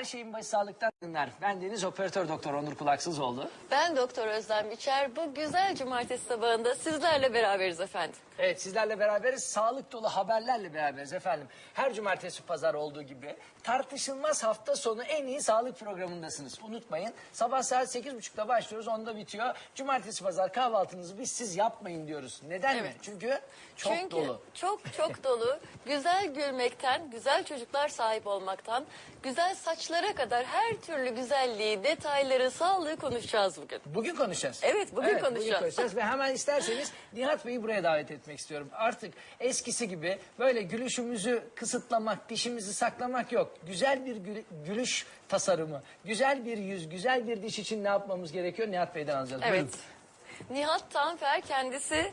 Her şeyin başı sağlıktan dinler. Ben Deniz Operatör Doktor Onur Kulaksızoğlu. Ben Doktor Özlem Biçer. Bu güzel cumartesi sabahında sizlerle beraberiz efendim. Evet sizlerle beraberiz. Sağlık dolu haberlerle beraberiz efendim. Her cumartesi pazar olduğu gibi tartışılmaz hafta sonu en iyi sağlık programındasınız. Unutmayın sabah saat 8.30'da başlıyoruz onda bitiyor. Cumartesi pazar kahvaltınızı biz siz yapmayın diyoruz. Neden mi? Evet. Çünkü çok Çünkü dolu. çok çok dolu. Güzel gülmekten, güzel çocuklar sahip olmaktan, güzel saçlara kadar her türlü güzelliği, detayları, sağlığı konuşacağız bugün. Bugün konuşacağız. Evet, bugün konuşacağız. konuşacağız ve hemen isterseniz Nihat Bey'i buraya davet etmek istiyorum. Artık eskisi gibi böyle gülüşümüzü kısıtlamak, dişimizi saklamak yok. Güzel bir gülü- gülüş tasarımı, güzel bir yüz, güzel bir diş için ne yapmamız gerekiyor? Nihat Bey'den alacağız. Evet. Buyurun. Nihat Tanfer kendisi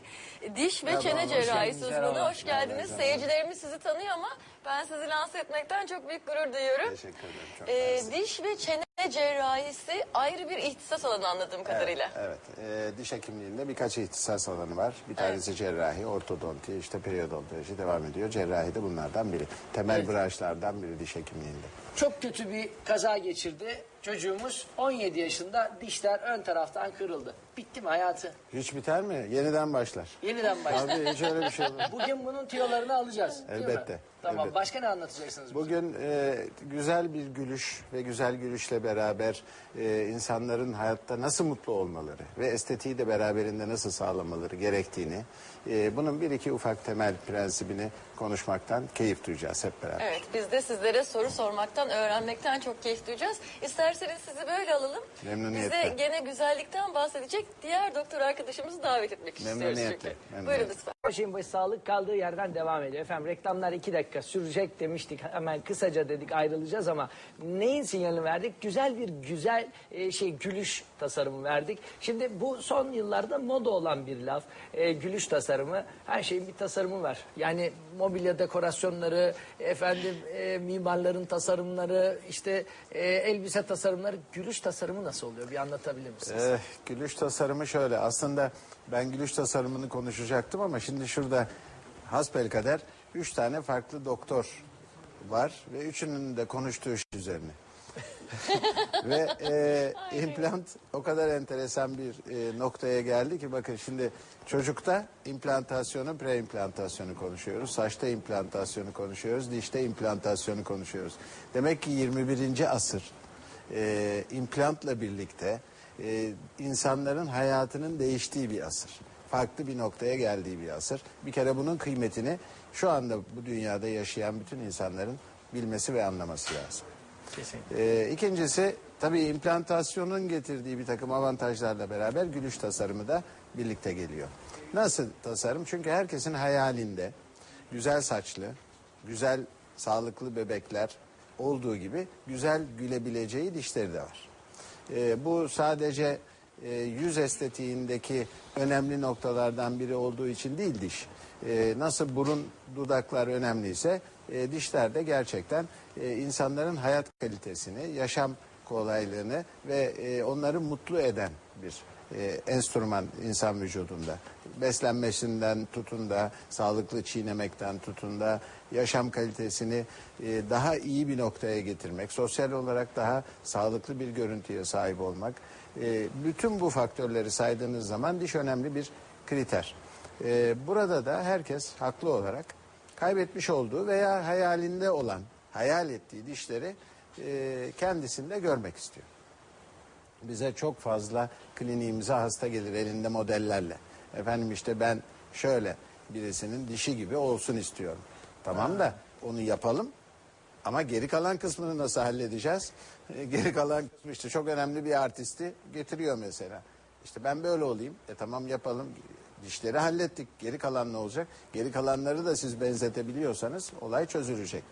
diş ve Merhaba, çene hoş cerrahisi geldiniz. uzmanı. Merhaba. Hoş geldiniz. Seyircilerimiz sizi tanıyor ama ben sizi lanse etmekten çok büyük gurur duyuyorum. Teşekkür ederim. Çok Ee, mersi. diş ve çene cerrahisi ayrı bir ihtisas alanı anladığım kadarıyla. Evet, evet. Ee, diş hekimliğinde birkaç ihtisas alanı var. Bir tanesi cerrahi, ortodonti, işte periodontoloji devam ediyor. Cerrahi de bunlardan biri. Temel branşlardan biri diş hekimliğinde. Çok kötü bir kaza geçirdi. Çocuğumuz 17 yaşında dişler ön taraftan kırıldı. Bitti mi hayatı? Hiç biter mi? Yeniden başlar. Yeniden başladı. Abi hiç öyle bir şey olur. Bugün bunun tiyolarını alacağız. değil mi? Elbette, Tamam. elbette. Başka ne anlatacaksınız? bize? Bugün e, güzel bir gülüş ve güzel gülüşle beraber e, insanların hayatta nasıl mutlu olmaları ve estetiği de beraberinde nasıl sağlamaları gerektiğini, e, bunun bir iki ufak temel prensibini konuşmaktan keyif duyacağız hep beraber. Evet biz de sizlere soru sormaktan, öğrenmekten çok keyif duyacağız. İsterseniz sizi böyle alalım. Memnuniyetle. Bize gene güzellikten bahsedecek diğer doktor arkadaşımızı davet etmek istiyoruz Memnuniyetle, çünkü. memnuniyetle. Buyurun lütfen. Her şeyin başı sağlık kaldığı yerden devam ediyor. Efendim reklamlar iki dakika sürecek demiştik. Hemen kısaca dedik ayrılacağız ama neyin sinyalini verdik? Güzel bir güzel e, şey gülüş tasarımı verdik. Şimdi bu son yıllarda moda olan bir laf. E, gülüş tasarımı. Her şeyin bir tasarımı var. Yani mobilya dekorasyonları, efendim e, mimarların tasarımları, işte e, elbise tasarımları. Gülüş tasarımı nasıl oluyor? Bir anlatabilir misiniz? Eh, gülüş tasarımı şöyle. Aslında ben gülüş tasarımını konuşacaktım ama şimdi şurada hasbelkader üç tane farklı doktor var ve üçünün de konuştuğu iş üzerine. ve e, implant o kadar enteresan bir e, noktaya geldi ki bakın şimdi çocukta implantasyonu, preimplantasyonu konuşuyoruz. Saçta implantasyonu konuşuyoruz. Dişte implantasyonu konuşuyoruz. Demek ki 21. asır e, implantla birlikte e, insanların hayatının değiştiği bir asır. Farklı bir noktaya geldiği bir asır. Bir kere bunun kıymetini şu anda bu dünyada yaşayan bütün insanların bilmesi ve anlaması lazım. Kesinlikle. Ee, ikincisi tabii implantasyonun getirdiği bir takım avantajlarla beraber gülüş tasarımı da birlikte geliyor. Nasıl tasarım? Çünkü herkesin hayalinde güzel saçlı, güzel sağlıklı bebekler olduğu gibi güzel gülebileceği dişleri de var. Ee, bu sadece e, yüz estetiğindeki önemli noktalardan biri olduğu için değil diş. Ee, nasıl burun, dudaklar önemliyse e, dişler de gerçekten e, insanların hayat kalitesini, yaşam kolaylığını ve e, onları mutlu eden bir e, enstrüman insan vücudunda. Beslenmesinden tutun da, sağlıklı çiğnemekten tutun da, yaşam kalitesini e, daha iyi bir noktaya getirmek, sosyal olarak daha sağlıklı bir görüntüye sahip olmak. E, bütün bu faktörleri saydığınız zaman diş önemli bir kriter. E, burada da herkes haklı olarak kaybetmiş olduğu veya hayalinde olan, hayal ettiği dişleri kendisinde görmek istiyor. Bize çok fazla kliniğimize hasta gelir elinde modellerle. Efendim işte ben şöyle birisinin dişi gibi olsun istiyorum. Tamam da onu yapalım ama geri kalan kısmını nasıl halledeceğiz? E, geri kalan kısmı işte çok önemli bir artisti getiriyor mesela. İşte ben böyle olayım. E tamam yapalım. Dişleri hallettik. Geri kalan ne olacak? Geri kalanları da siz benzetebiliyorsanız olay çözülecek.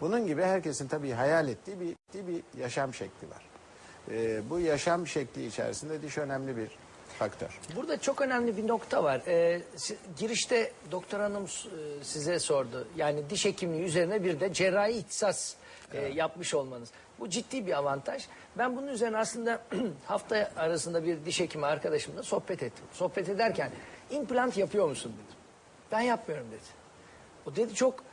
Bunun gibi herkesin tabii hayal ettiği bir, bir yaşam şekli var. E, bu yaşam şekli içerisinde diş önemli bir faktör. Burada çok önemli bir nokta var. Ee, girişte doktor hanım e, size sordu. Yani diş hekimliği üzerine bir de cerrahi ihtisas e, yapmış olmanız. Bu ciddi bir avantaj. Ben bunun üzerine aslında hafta arasında bir diş hekimi arkadaşımla sohbet ettim. Sohbet ederken implant yapıyor musun dedim. Ben yapmıyorum dedi. O dedi çok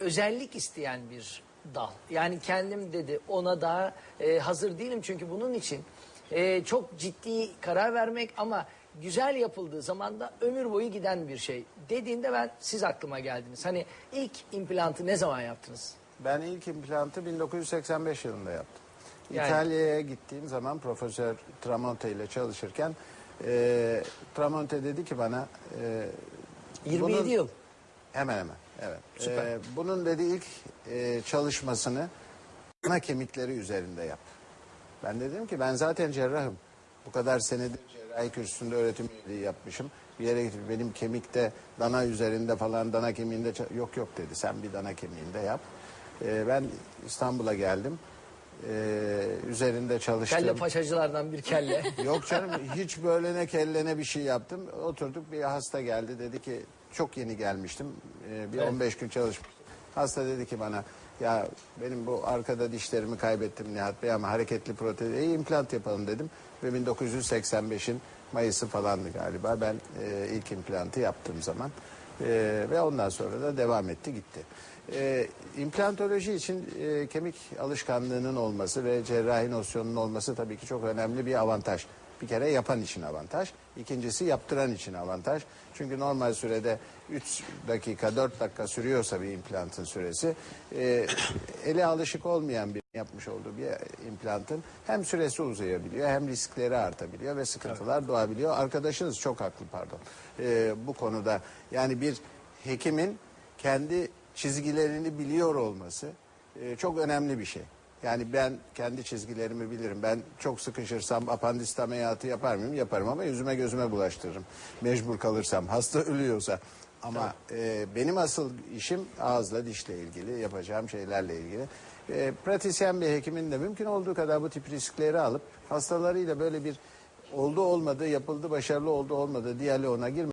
özellik isteyen bir dal. Yani kendim dedi ona daha e, hazır değilim çünkü bunun için e, çok ciddi karar vermek ama güzel yapıldığı zaman da ömür boyu giden bir şey. Dediğinde ben siz aklıma geldiniz. Hani ilk implantı ne zaman yaptınız? Ben ilk implantı 1985 yılında yaptım. Yani- İtalya'ya gittiğim zaman Profesör Tramonte ile çalışırken e, Tramonte dedi ki bana e, 27 bunun- yıl. Hemen hemen evet. Süper. E, bunun dedi ilk e, çalışmasını ana kemikleri üzerinde yap. Ben dedim ki ben zaten cerrahım. Bu kadar senedir cerrahi kürsüsünde öğretim üyeliği yapmışım. Bir yere gidip benim kemikte dana üzerinde falan dana kemiğinde yok yok dedi. Sen bir dana kemiğinde yap. E, ben İstanbul'a geldim. E, üzerinde çalıştım. Kelle paşacılardan bir kelle. Yok canım hiç böyle ne kellene bir şey yaptım. Oturduk bir hasta geldi dedi ki çok yeni gelmiştim. Ee, bir Evet. 15 gün çalışmıştım. Hasta dedi ki bana ya benim bu arkada dişlerimi kaybettim Nihat Bey ama hareketli protez iyi implant yapalım dedim. Ve 1985'in Mayıs'ı falandı galiba ben e, ilk implantı yaptığım zaman. E, ve ondan sonra da devam etti gitti. E, implantoloji için e, kemik alışkanlığının olması ve cerrahi nosyonunun olması tabii ki çok önemli bir avantaj. Bir kere yapan için avantaj. İkincisi yaptıran için avantaj. Çünkü normal sürede 3 dakika 4 dakika sürüyorsa bir implantın süresi e, ele alışık olmayan bir yapmış olduğu bir implantın hem süresi uzayabiliyor hem riskleri artabiliyor ve sıkıntılar doğabiliyor. Arkadaşınız çok haklı pardon e, bu konuda. Yani bir hekimin kendi çizgilerini biliyor olması e, çok önemli bir şey. Yani ben kendi çizgilerimi bilirim. Ben çok sıkışırsam apandist ameliyatı yapar mıyım? Yaparım ama yüzüme gözüme bulaştırırım. Mecbur kalırsam, hasta ölüyorsa. Ama e, benim asıl işim ağızla dişle ilgili, yapacağım şeylerle ilgili. E, pratisyen bir hekimin de mümkün olduğu kadar bu tip riskleri alıp hastalarıyla böyle bir oldu olmadı, yapıldı başarılı oldu olmadı diyaloğuna girmek